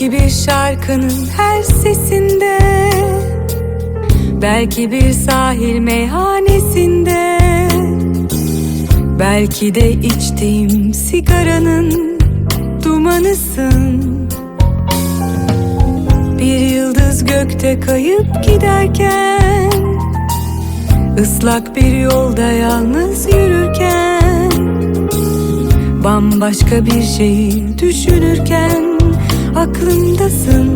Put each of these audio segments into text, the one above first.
Belki bir şarkının her sesinde Belki bir sahil meyhanesinde Belki de içtiğim sigaranın dumanısın. Bir yıldız gökte kayıp giderken ıslak bir yolda yalnız yürürken Bambaşka bir şeyi düşünürken aklımdasın.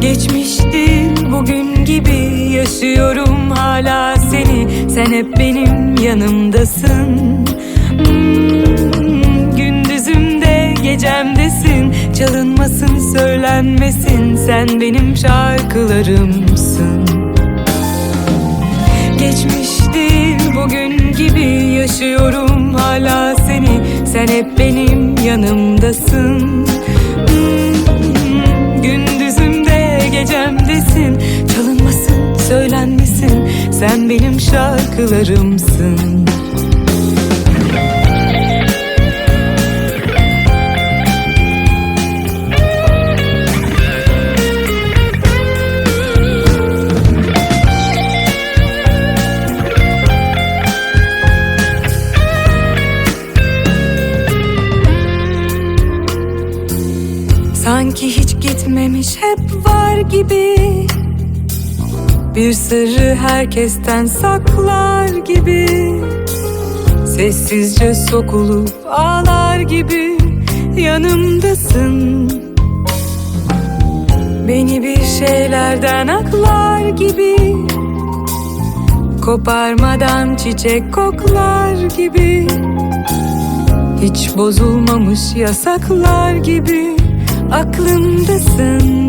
Geçmişti bugün gibi yaşıyorum hala seni. Sen hep benim yanımdasın. Hmm, Gündüzümde gecemdesin. Çalınmasın söylenmesin. Sen benim şarkılarımsın. Geçmişti bugün gibi yaşıyorum hala seni Sen hep benim yanımdasın. Hmm, Gündüzümde gecemdesin. Çalınmasın söylenmesin. Sen benim şarkılarımsın Bir sırrı herkesten saklar gibi Sessizce sokulup ağlar gibi yanımdasın. Beni bir şeylerden aklar gibi Koparmadan çiçek koklar gibi hiç bozulmamış yasaklar gibi aklımdasın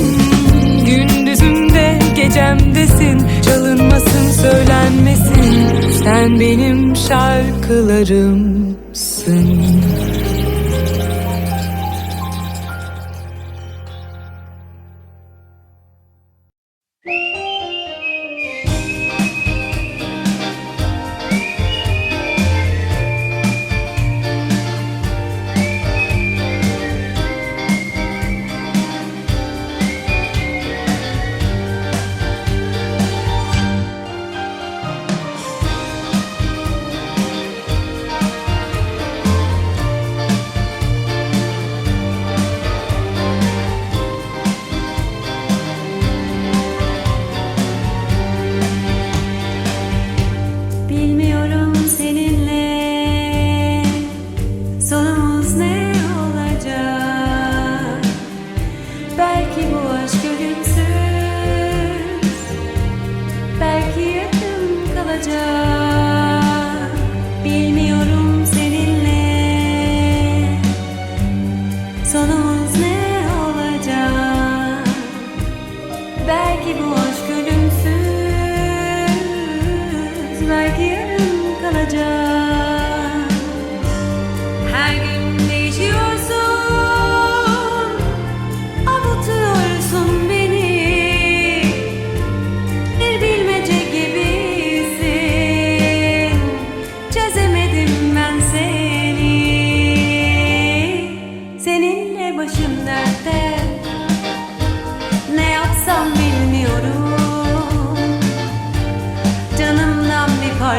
Sen benim şarkılarımsın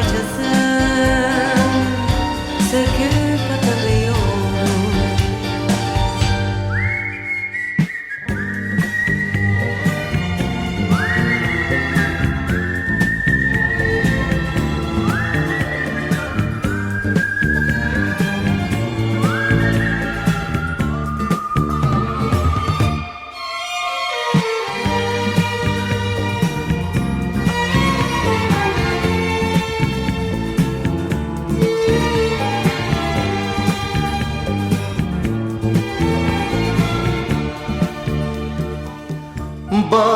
Canımdan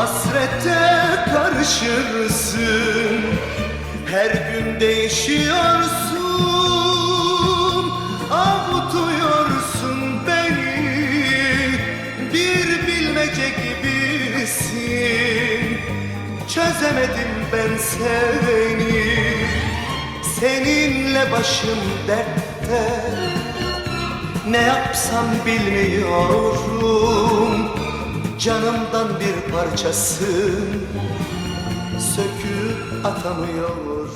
Hasrete karışırsın. Her gün değişiyorsun. Avutuyorsun beni. Bir bilmece gibisin. Çözemedim ben seni Seninle başım dertte. Ne yapsam bilmiyorum Canımdan bir parçasın Söküp atamıyorum